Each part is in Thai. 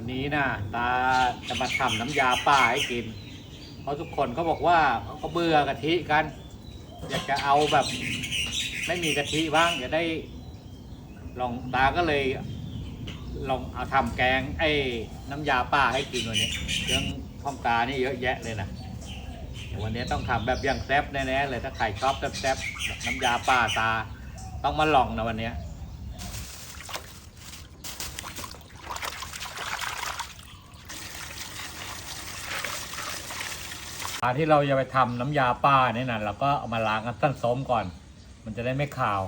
วันนี้นะตาจะมาทำน้ำยาป่าให้กิน เพราะทุกคนเขาบอกว่าเขาก็เบื่อกะทิกัน อยากจะเอาแบบ ไม่มีกะทิบ้างจะได้ ลองตาก็เลย ลองเอาทำแกง ไอ้น้ำยาป่าให้กินวันนี้เรื่องข้องตานี่เยอะแยะเลยนะวันนี้ต้องทำแบบอย่างแซ่บแน่ๆเลยถ้าใครชอบแซ่บๆแบบน้ำยาป่าตา ต้องมาลองนะวันนี้ ปลาที่เราจะไปทำน้ำยาป้าเนี่ยนะเราก็เอามาล้างกันสั้นส้มก่อน มันจะได้ไม่ขาว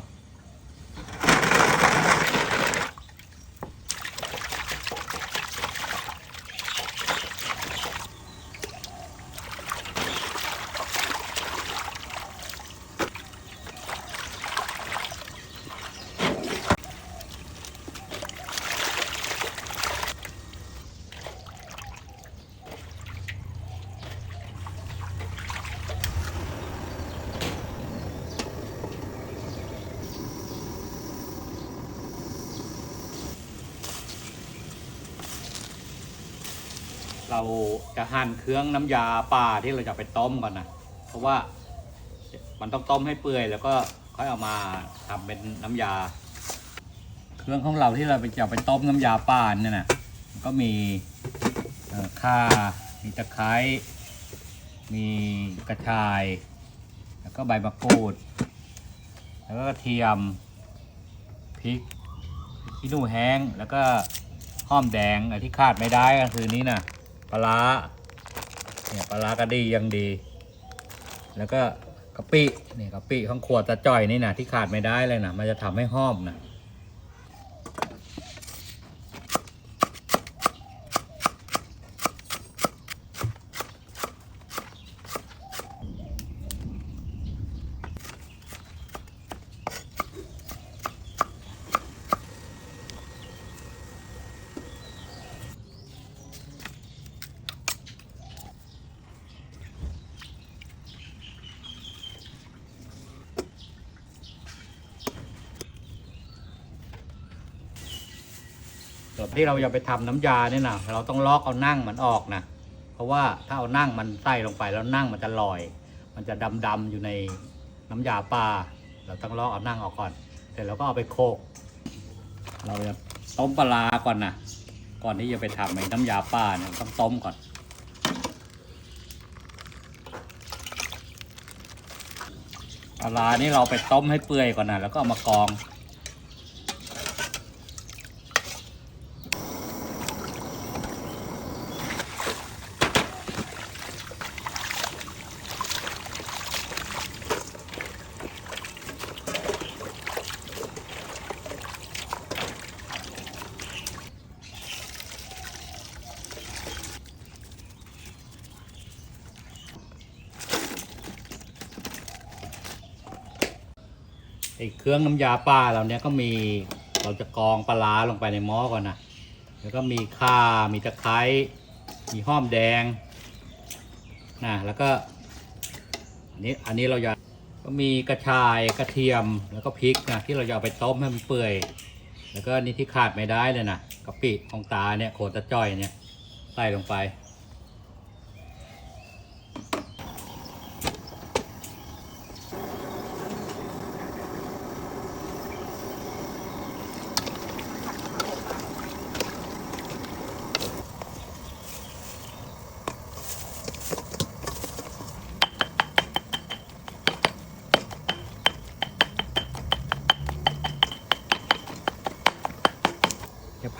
เราจะหั่นเครื่องน้ำยาป่าที่เราจะไปต้มก่อนนะเพราะว่ามันต้องต้มให้เปื่อย แล้วก็ค่อยเอามาทำเป็นน้ำยา เครื่องของเราที่เราไปจะไปต้มน้ำยาป่าเนี่ยนะก็มีข่า มีตะไคร้มีกระชาย แล้วก็ใบมะกรูด แล้วก็กระเทียม พริกขี้หนูแห้ง แล้วก็หอมแดงอันที่ขาดไม่ได้ก็คือนี้นะ ปลาเนี่ยปลากระดียังดี แล้วก็กะปิเนี่ยกะปิของขวดตะจ่อยนี่นะที่ขาดไม่ได้เลยนะมันจะทำให้หอมนะ ส่วนที่เราจะไปทำน้ำยาเนี่ยนะเราต้องลอกเอานั่งมันออกนะเพราะว่าถ้าเอานั่งมันใส่ลงไปแล้วนั่งมันจะลอย มันจะดำๆอยู่ในน้ำยาปลาเราต้องลอกเอานั่งออกก่อนเสร็จแล้วก็เอาไปโคก เราจะต้มปลาก่อนนะก่อนที่จะไปทำไอ้น้ำยาป่าเนี่ยต้องต้มก่อน ปลานี่เราไปต้มให้เปื่อยก่อนนะแล้วก็เอามากอง ไอ้เครื่องน้ำยาป่าเราเนี้ยก็มีเราจะกรองปลาลงไปในหม้อก่อนนะแล้วก็มีข่ามีตะไคร้มีหอมแดงนะแล้วก็อันนี้อันนี้เราจะก็มีกระชายกระเทียมแล้วก็พริกนะที่เราจะเอาไปต้มให้มันเปื่อย แล้วก็นี่ที่ขาดไม่ได้เลยนะกะปิของตาเนี่ยโคตรจ้อยเนี่ยใส่ลงไป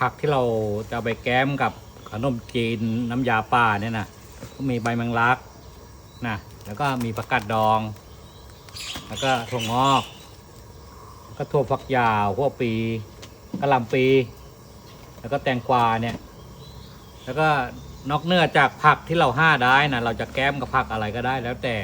ผักที่เราจะไปแก้มกับขนมจีนน้ำยาป่าเนี่ยนะก็มีใบแมงลักนะแล้วก็มีผักกาดดอง แล้วก็ถั่วงอกก็ถั่วฝักยาวหัวปีกระหล่ำปี แล้วก็แตงกวาเนี่ย แล้วก็นอกเนื้อจากผักที่เราห้าได้นะเราจะแก้มกับผักอะไรก็ได้แล้วแต่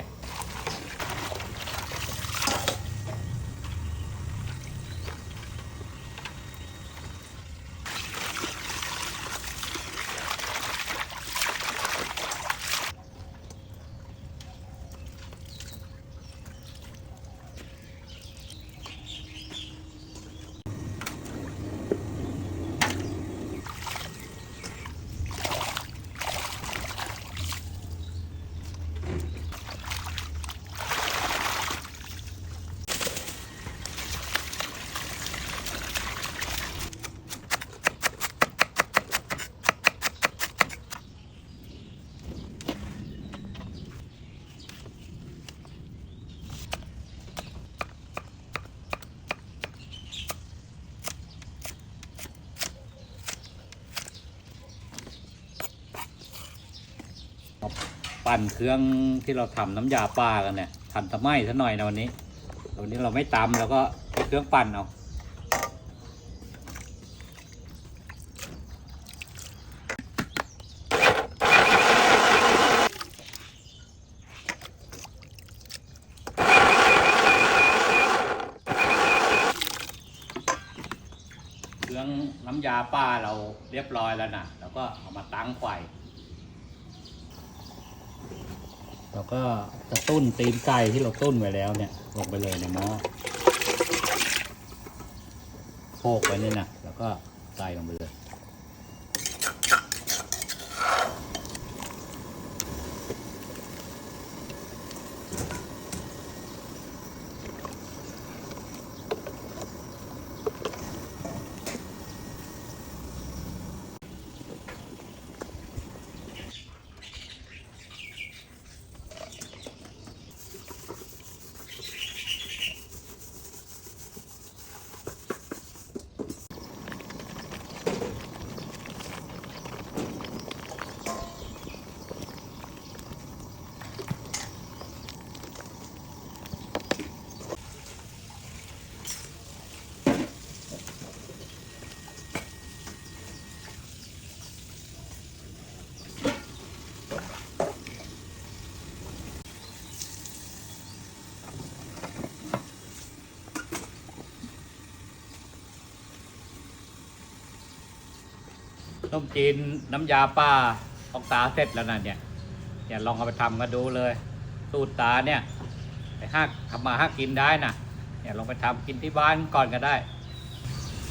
ปั่นเครื่องที่เราทำน้ำยาปลากันเนี่ยทันสมัยซะหน่อยนะวันนี้วันนี้เราไม่ตำแล้วก็ใช้เครื่องปั่นเอาเครื่องน้ำยาป้าเราเรียบร้อยแล้วนะแล้วก็เอามาตั้งไฟ เราก็จะตุ้นตีนไก่ที่เราตุ้นไว้แล้วเนี่ยลงไปเลยในหม้อโขกไปนี่นะแล้วก็ใส่ลงไปเลย ต้มจีนน้ำยาป้าของตาเสร็จแล้วนะเนี่ยเนี่ยลองเอาไปทำกันดูเลย สูตรตาเนี่ยไปห้าทำมาห้ากินได้นะเนี่ยลองไปทำกินที่บ้านก่อนก็ได้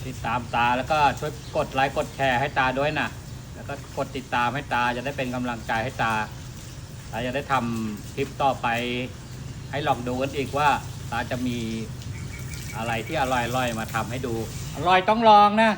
ติดตามตาแล้วก็ช่วยกดไลค์กดแชร์ให้ตาด้วยนะแล้วก็กดติดตามให้ตาจะได้เป็นกำลังใจให้ตาตาจะได้ทำคลิปต่อไป ให้ลองดูกันอีกว่าตาจะมีอะไรที่อร่อยๆมาทำให้ดู อร่อยต้องลองนะ